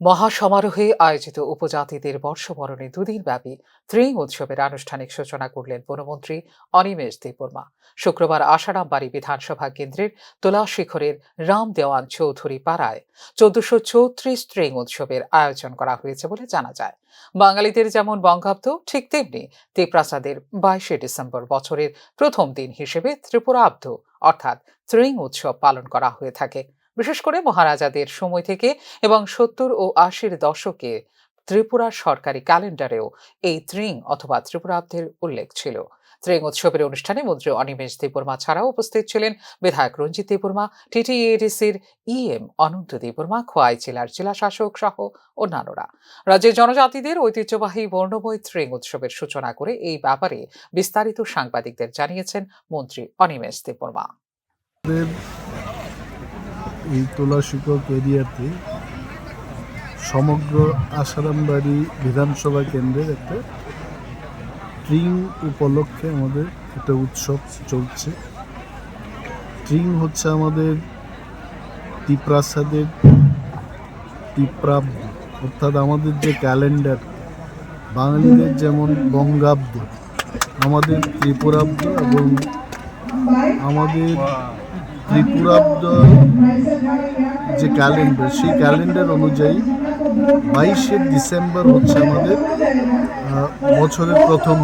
মহাসমারোহে আয়োজিত উপজাতিদের বর্ষবরণে দুদিন ব্যাপী ত্রিং উৎসবের আনুষ্ঠানিক সূচনা করলেন বনমন্ত্রী অনিমেষ দেববর্মা। শুক্রবার আশারামবাড়ি বিধানসভা কেন্দ্রের তোলা শিখরের রাম দেওয়ান চৌধুরী পাড়ায় চোদ্দশো চৌত্রিশ ত্রিং উৎসবের আয়োজন করা হয়েছে বলে জানা যায়। বাঙালিদের যেমন বঙ্গাব্দ, ঠিক তেমনি তেপ্রাসাদের বাইশে ডিসেম্বর বছরের প্রথম দিন হিসেবে ত্রিপুরাব্দ অর্থাৎ ত্রিং উৎসব পালন করা হয়ে থাকে। বিশেষ করে মহারাজাদের সময় থেকে এবং সত্তর ও আশির দশকে ত্রিপুরার সরকারি ক্যালেন্ডারেও এই ত্রিং অথবা ত্রিপুরাব্দের উল্লেখ ছিল। ত্রিং উৎসবের অনুষ্ঠানে মন্ত্রী অনিমেষ দেববর্মা ছাড়াও উপস্থিত ছিলেন বিধায়ক রঞ্জিত দেববর্মা, টিটিএডিসির ইএম অনন্ত দেববর্মা, খোয়াই জেলার জেলা শাসক সহ অন্যান্যরা। রাজ্যের জনজাতিদের ঐতিহ্যবাহী বর্ণময় ত্রিং উৎসবের সূচনা করে এই ব্যাপারে বিস্তারিত সাংবাদিকদের জানিয়েছেন মন্ত্রী অনিমেষ দেববর্মা। এই তোলাশিকক এরিয়াতে সমগ্র আসারামবাড়ি বিধানসভা কেন্দ্রের একটা ট্রিং উপলক্ষে আমাদের একটা উৎসব চলছে। ট্রিং হচ্ছে আমাদের ত্রিপ্রাসাদের ত্রিপ্রাব্দ অর্থাৎ আমাদের যে ক্যালেন্ডার, বাঙালিদের যেমন বঙ্গাব্দ, আমাদের ত্রিপুরাব্দ এবং আমাদের ত্রিপুরাব্দ যে ক্যালেন্ডার সেই ক্যালেন্ডার অনুযায়ী বাইশে ডিসেম্বর হচ্ছে আমাদের বছরের প্রথম